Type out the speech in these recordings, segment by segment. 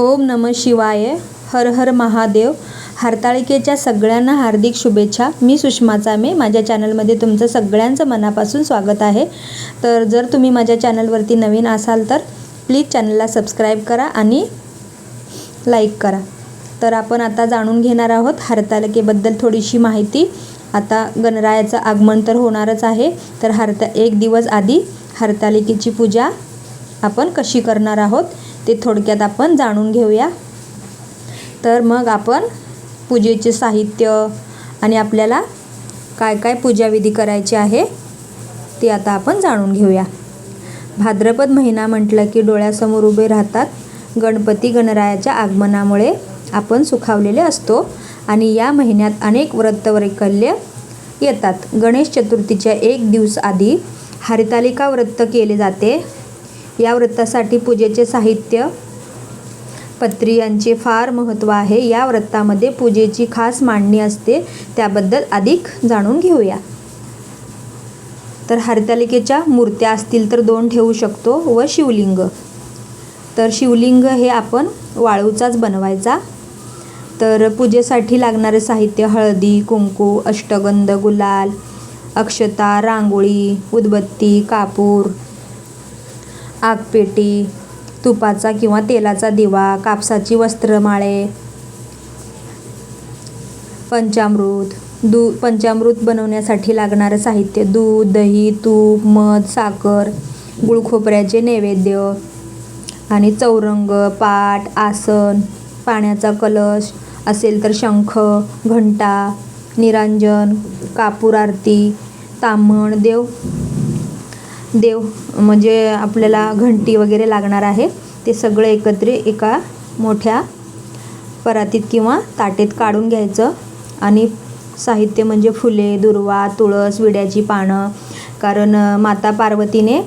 ओम नम शिवाय हर हर महादेव. हरताळिकेच्या सगळ्यांना हार्दिक शुभेच्छा. मी सुषमा चामे. माझ्या चॅनलमध्ये तुमचं सगळ्यांचं मनापासून स्वागत आहे. तर जर तुम्ही माझ्या चॅनलवरती नवीन असाल तर प्लीज चॅनलला सबस्क्राईब करा आणि लाईक करा. तर आपण आता जाणून घेणार आहोत हरतालिकेबद्दल थोडीशी माहिती. आता गणरायाचं आगमन तर होणारच आहे. तर हरता एक दिवस आधी हरतालिकेची पूजा आपण कशी करणार आहोत? ते थोडक्यात आपण जाणून घेऊया. तर मग आपण पूजेचे साहित्य आणि आपल्याला काय काय पूजाविधी करायचे आहे ते आता आपण जाणून घेऊया. भाद्रपद महिना म्हटलं की डोळ्यासमोर उभे राहतात गणपती गणरायाच्या आगमनामुळे आपण सुखावलेले असतो आणि या महिन्यात अनेक व्रतवैकल्य येतात. गणेश चतुर्थीच्या एक दिवस आधी हरितालिका व्रत केले जाते. या व्रतासाठी पूजेचे साहित्य पत्रियांचे फार महत्त्व आहे. या व्रतामध्ये पूजेची खास मांडणी असते. त्याबद्दल अधिक जाणून घेऊया. तर हरतालिकेच्या मूर्त्या असतील तर दोन ठेवू शकतो व शिवलिंग. तर शिवलिंग हे आपण वाळूचाच बनवायचा. तर पूजेसाठी लागणारे साहित्य हळदी कुंकू अष्टगंध गुलाल अक्षता रांगोळी उदबत्ती कापूर आगपेटी तुपाचा किंवा तेलाचा दिवा कापसाची वस्त्रमाळे पंचामृत दू पंचामृत बनवण्यासाठी लागणारं साहित्य दूध दही तूप मध साखर गुळखोपऱ्याचे नैवेद्य आणि चौरंग पाट आसन पाण्याचा कलश असेल तर शंख घंटा निरांजन कापूर आरती ताम्हण देव देव म्हणजे आपल्याला घंटी वगैरे लागणार आहे ते सगळं एकत्र एका मोठ्या परातीत किंवा ताटेत काढून घ्यायचं. आणि साहित्य म्हणजे फुले दुर्वा तुळस विड्याची पानं कारण माता पार्वतीने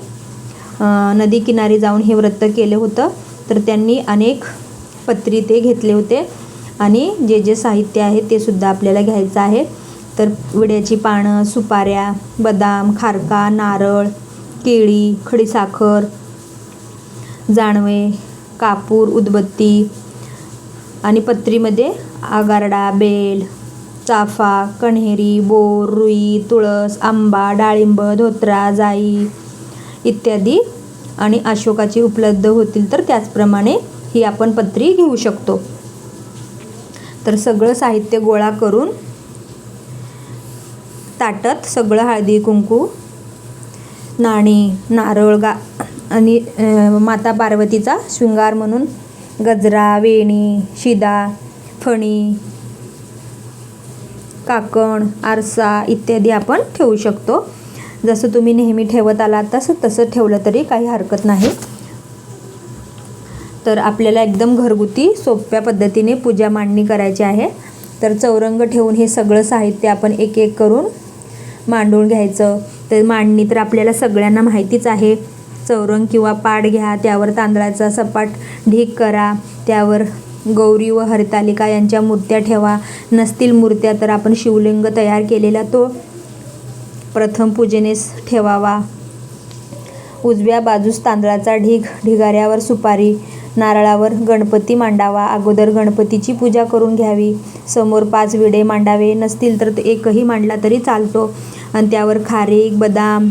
नदी किनारी जाऊन हे व्रत केले होतं. तर त्यांनी अनेक पत्री ते घेतले होते. आणि जे जे साहित्य आहे ते सुद्धा आपल्याला घ्यायचं आहे. तर विड्याची पानं सुपाऱ्या बदाम खारका नारळ केळी खडीसाखर जाणवे कापूर उदबत्ती आणि पत्रीमध्ये आगारडा बेल चाफा कण्हेरी बोर रुई तुळस आंबा डाळिंब धोत्रा जाई इत्यादी आणि अशोकाची उपलब्ध होतील तर त्याचप्रमाणे ही आपण पत्री घेऊ शकतो. तर सगळं साहित्य गोळा करून ताटत सगळं हळदी कुंकू नाणी नारळ गा आणि माता पार्वतीचा शृंगार म्हणून गजरा वेणी शिदा फणी काकण आरसा इत्यादी आपण ठेवू शकतो. जसं तुम्ही नेहमी ठेवत आला तसं तसं ठेवलं तरी काही हरकत नाही. तर आपल्याला एकदम घरगुती सोप्या पद्धतीने पूजा मांडणी करायची आहे. तर चौरंग ठेवून हे सगळं साहित्य आपण एक एक करून मांडून घ्यायचं. तर मांडणी तर आपल्याला सगळ्यांना माहितीच आहे. चौरंग किंवा पाड घ्या त्यावर तांदळाचा सपाट ढीक करा त्यावर गौरी व हरतालिका यांच्या मूर्त्या ठेवा. नसतील मूर्त्या तर आपण शिवलिंग तयार केलेला तो प्रथम पूजेनेस ठेवावा. उजव्या बाजूस तांदळाचा ढीग ढिगाऱ्यावर सुपारी नारळावर गणपती मांडावा. अगोदर गणपतीची पूजा करून घ्यावी. समोर पाच विडे मांडावे. नसतील तर एकही मांडला तरी चालतो. आणि त्यावर खारीक बदाम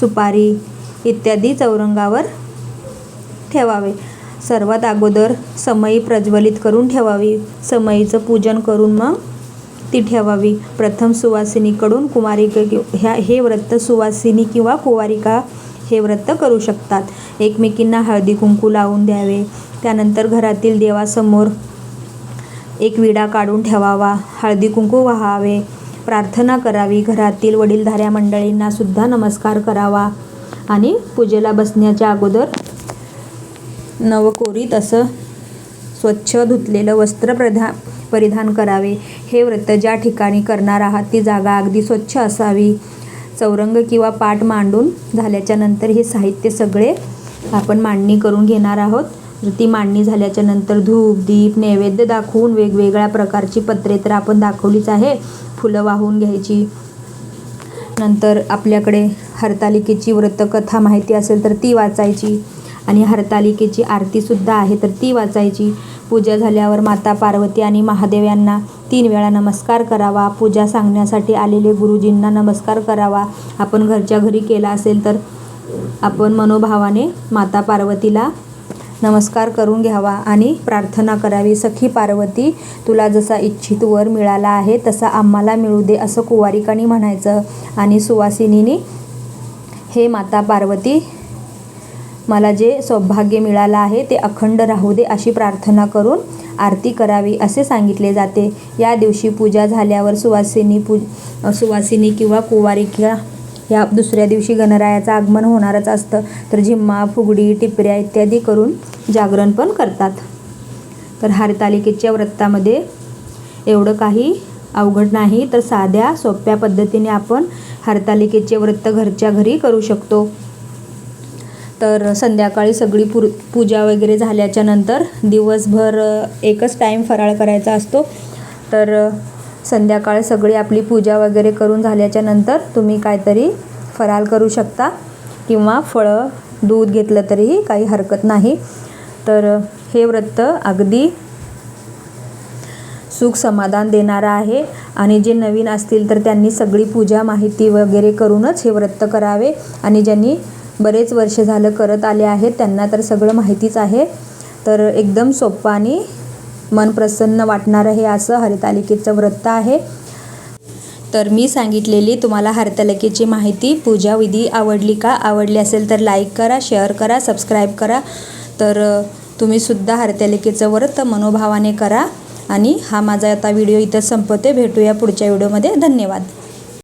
सुपारी इत्यादी चौरंगावर ठेवावे. सर्वात अगोदर समई प्रज्वलित करून ठेवावी. समईचं पूजन करून मग ती ठेवावी. प्रथम सुवासिनीकडून कुमारिका ह्या हे व्रत सुवासिनी किंवा कुवारिका हे व्रत करू शकतात. एकमेकींना हळदी कुंकू लावून द्यावे. त्यानंतर घरातील देवासमोर एक विडा काढून ठेवावा. हळदी कुंकू व्हावे. प्रार्थना करावी. घरातील वडीलधाऱ्या मंडळींना सुद्धा नमस्कार करावा. आणि पूजेला बसण्याच्या अगोदर नवकोरीत असं स्वच्छ धुतलेलं वस्त्र प्रधा परिधान करावे. हे व्रत ज्या ठिकाणी करणार आहात ती जागा अगदी स्वच्छ असावी. चौरंग किंवा पाट मांडून झाल्याच्यानंतर हे साहित्य सगळे आपण मांडणी करून घेणार आहोत. ती मांडणी झाल्याच्यानंतर धूप दीप नैवेद्य दाखवून वेगवेगळ्या प्रकारची पत्रे तर आपण दाखवलीच आहे. फुलं वाहून घ्यायची. नंतर आपल्याकडे हरतालिकेची व्रतकथा माहिती असेल तर ती वाचायची. आणि हरतालिकेची आरतीसुद्धा आहे तर ती वाचायची. पूजा झाल्यावर माता पार्वती आणि महादेव यांना तीन वेळा नमस्कार करावा. पूजा सांगण्यासाठी आलेले गुरुजींना नमस्कार करावा. आपण घरच्या घरी केला असेल तर आपण मनोभावाने माता पार्वतीला नमस्कार करून घ्यावा आणि प्रार्थना करावी. सखी पार्वती तुला जसा इच्छित वर मिळाला आहे तसा आम्हाला मिळू दे असं कुवारिकानी म्हणायचं. आणि सुवासिनीनी हे माता पार्वती मला जे सौभाग्य मिळालं आहे ते अखंड राहू दे अशी प्रार्थना करून आरती करावी असे सांगितले जाते. या दिवशी पूजा झाल्यावर सुवासिनी पू सुवासिनी किंवा कुवारिका या दुसऱ्या दिवशी गणरायाचं आगमन होणारच असतं. तर झिम्मा फुगडी टिपऱ्या इत्यादी करून जागरण पण करतात. तर हरतालिकेच्या व्रतामध्ये एवढं काही अवघड नाही. तर साध्या सोप्या पद्धतीने आपण हरतालिकेचे व्रत घरच्या घरी करू शकतो. तर संध्याकाळी सगळी पुर पूजा वगैरे झाल्याच्यानंतर दिवसभर एकच टाईम फराळ करायचा असतो. तर संध्याकाळ सगळी आपली पूजा वगैरे करून झाल्याच्यानंतर तुम्ही काहीतरी फराल करू शकता किंवा फळं दूध घेतलं तरीही काही हरकत नाही. तर हे व्रत अगदी सुख समाधान देणारं आहे आणि जे नवीन असतील तर त्यांनी सगळी पूजा माहिती वगैरे करूनच हे व्रत करावे आणि ज्यांनी बरेच वर्ष झालं करत आले आहेत त्यांना तर सगळं माहितीच आहे. तर एकदम सोपं आणि मन प्रसन्न वाटणारं हे असं हरितालिकेचं व्रत आहे. तर मी सांगितलेली तुम्हाला हरतालिकेची माहिती पूजा विधी आवडली का? आवडली असेल तर लाईक करा शेअर करा सबस्क्राईब करा. तर तुम्हीसुद्धा हरतालिकेचं व्रत मनोभावाने करा. आणि हा माझा आता व्हिडिओ इथं संपवते. भेटूया पुढच्या व्हिडिओमध्ये धन्यवाद.